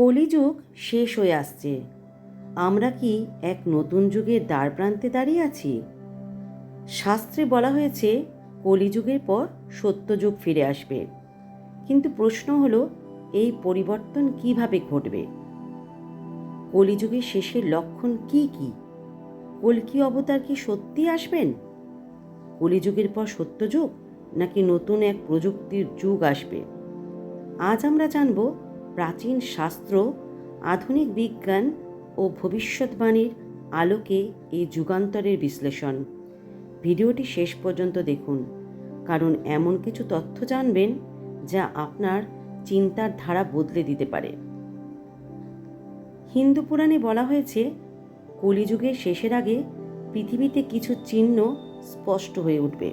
কলিযুগ শেষ হয়ে আসছে। আমরা কি এক নতুন যুগের দ্বার প্রান্তে দাঁড়িয়ে আছি? শাস্ত্রে বলা হয়েছে, কলিযুগের পর সত্যযুগ ফিরে আসবে। কিন্তু প্রশ্ন হলো, এই পরিবর্তন কীভাবে ঘটবে? কলিযুগের শেষের লক্ষণ কি কি? কলকি অবতার কি সত্যি আসবেন? কলিযুগের পর সত্যযুগ নাকি নতুন এক প্রযুক্তির যুগ আসবে? আজ আমরা জানব প্রাচীন শাস্ত্র, আধুনিক বিজ্ঞান ও ভবিষ্যৎবাণীর আলোকে এই যুগান্তরের বিশ্লেষণ। ভিডিওটি শেষ পর্যন্ত দেখুন, কারণ এমন কিছু তথ্য জানবেন যা আপনার চিন্তার ধারা বদলে দিতে পারে। হিন্দু পুরাণে বলা হয়েছে, কলিযুগের শেষের আগে পৃথিবীতে কিছু চিহ্ন স্পষ্ট হয়ে উঠবে।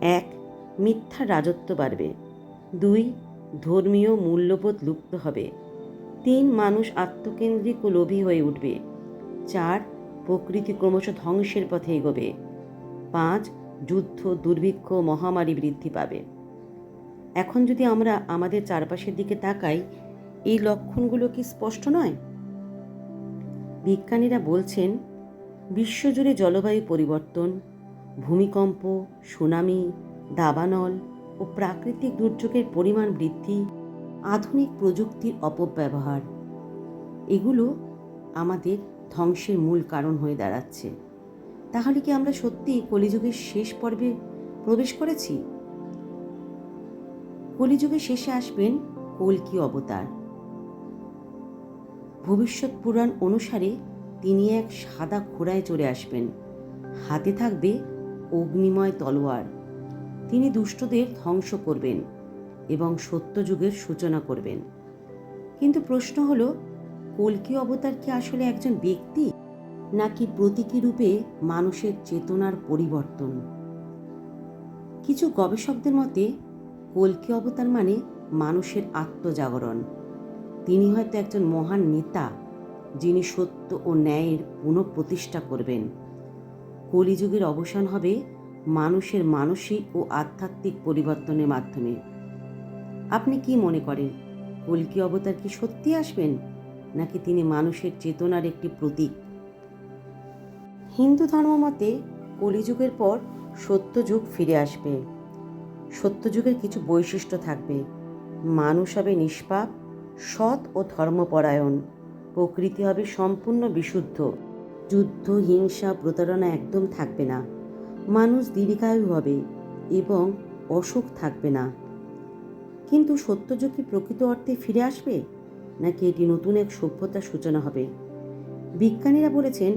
এক, মিথ্যা রাজত্ব বাড়বে। দুই ধর্মীয় মূল্যবোধ লুপ্ত হবে। তিন মানুষ আত্মকেন্দ্রিক ও লোভী হয়ে উঠবে। চার, প্রকৃতি ক্রমশ ধ্বংসের পথে এগোবে। পাঁচ, যুদ্ধ, দুর্ভিক্ষ, মহামারী বৃদ্ধি পাবে। এখন যদি আমরা আমাদের চারপাশের দিকে তাকাই, এই লক্ষণগুলো কি স্পষ্ট নয়? বিজ্ঞানীরা বলছেন, বিশ্বজুড়ে জলবায়ু পরিবর্তন, ভূমিকম্প, সুনামি, দাবানল ও প্রাকৃতিক দুর্যোগের পরিমাণ বৃদ্ধি, আধুনিক প্রযুক্তির অপব্যবহার, এগুলো আমাদের ধ্বংসের মূল কারণ হয়ে দাঁড়াচ্ছে। তাহলে কি আমরা সত্যি কলিযুগের শেষ পর্বে প্রবেশ করেছি? কলিযুগের শেষে আসবেন কলকি অবতার। ভবিষ্যৎ পুরাণ অনুসারে তিনি এক সাদা ঘোড়ায় চড়ে আসবেন। হাতে থাকবে অগ্নিময় তলোয়ার। তিনি দুষ্টদের ধ্বংস করবেন এবং সত্যযুগের সূচনা করবেন। কিন্তু প্রশ্ন হল, কলকি অবতার কি আসলে একজন ব্যক্তি, নাকি প্রতীকী রূপে মানুষের চেতনার পরিবর্তন? কিছু গবেষকদের মতে, কলকি অবতার মানে মানুষের আত্মজাগরণ। তিনি হয়তো একজন মহান নেতা, যিনি সত্য ও ন্যায়ের পুনঃপ্রতিষ্ঠা করবেন। কলিযুগের অবসান হবে মানুষের মানসিক ও আধ্যাত্মিক পরিবর্তনের মাধ্যমে। আপনি কি মনে করেন কলকি অবতার কি সত্যি আসবেন, নাকি তিনি মানুষের চেতনার একটি প্রতীক? হিন্দু ধর্ম মতে কলিযুগের পর সত্যযুগ ফিরে আসবে। সত্যযুগের কিছু বৈশিষ্ট্য থাকবে। মানুষ হবে নিষ্পাপ, সৎ ও ধর্মপরায়ণ। প্রকৃতি হবে সম্পূর্ণ বিশুদ্ধ। যুদ্ধ, হিংসা, প্রতারণা একদম থাকবে না। মানুষ দীর্ঘায়ু হবে এবং অসুখ থাকবে না। কিন্তু সত্যযুগ কি প্রকৃত অর্থে ফিরে আসবে? নাকি এটি নতুন এক সভ্যতার সূচনা হবে? বিজ্ঞানীরা বলেছেন,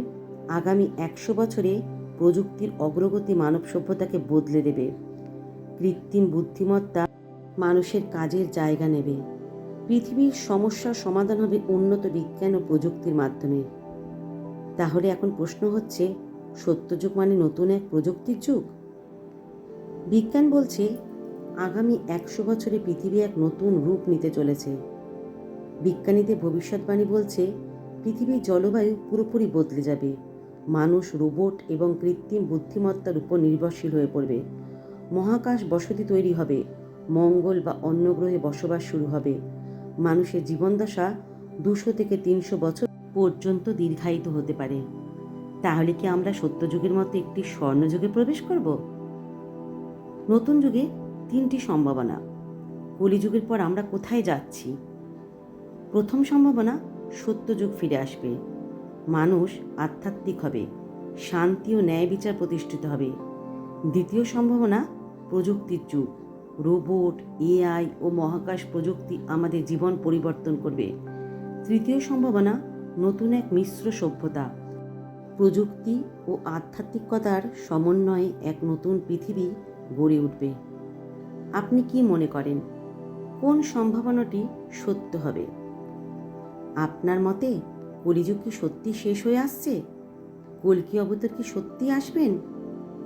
আগামী একশো বছরে প্রযুক্তির অগ্রগতি মানব সভ্যতাকে বদলে দেবে। কৃত্রিম বুদ্ধিমত্তা মানুষের কাজের জায়গা নেবে। পৃথিবীর সমস্যার সমাধান হবে উন্নত বিজ্ঞান ও প্রযুক্তির মাধ্যমে। তাহলে এখন প্রশ্ন হচ্ছে সত্যযুগ মানে নতুন এক প্রযুক্তির যুগ? বিজ্ঞান বলছে, আগামী একশো বছরে পৃথিবী এক নতুন রূপ নিতে চলেছে। বিজ্ঞানীদের ভবিষ্যৎবাণী বলছে, পৃথিবীর জলবায়ু পুরোপুরি বদলে যাবে। মানুষ রোবট এবং কৃত্রিম বুদ্ধিমত্তার উপর নির্ভরশীল হয়ে পড়বে। মহাকাশ বসতি তৈরি হবে, মঙ্গল বা অন্য গ্রহে বসবাস শুরু হবে। মানুষের জীবনদশা দুশো থেকে তিনশো বছর পর্যন্ত দীর্ঘায়িত হতে পারে। তাহলে কি আমরা সত্যযুগের মতো একটি স্বর্ণযুগে প্রবেশ করব? নতুন যুগে তিনটি সম্ভাবনা। কলিযুগের পর আমরা কোথায় যাচ্ছি? প্রথম সম্ভাবনা, সত্যযুগ ফিরে আসবে। মানুষ আধ্যাত্মিক হবে, শান্তি ও ন্যায় বিচার প্রতিষ্ঠিত হবে। দ্বিতীয় সম্ভাবনা, প্রযুক্তির যুগ। রোবট, এআই ও মহাকাশ প্রযুক্তি আমাদের জীবন পরিবর্তন করবে। তৃতীয় সম্ভাবনা, নতুন এক মিশ্র সভ্যতা। প্রযুক্তি ও আধ্যাত্মিকতার সমন্বয়ে এক নতুন পৃথিবী গড়ে উঠবে। আপনি কি মনে করেন, কোন সম্ভাবনাটি সত্য হবে? আপনার মতে, কলিযুগ কি সত্যি শেষ হয়ে আসছে? কলকি অবতার কি সত্যি আসবেন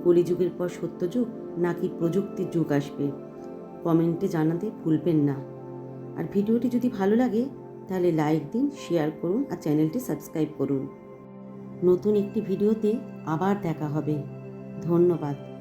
কলিযুগের পর সত্যযুগ নাকি প্রযুক্তির যুগ আসবে? কমেন্টে জানাতে ভুলবেন না। আর ভিডিওটি যদি ভালো লাগে, তাহলে লাইক দিন, শেয়ার করুন আর চ্যানেলটি সাবস্ক্রাইব করুন। নতুন একটি ভিডিওতে আবার দেখা হবে। ধন্যবাদ।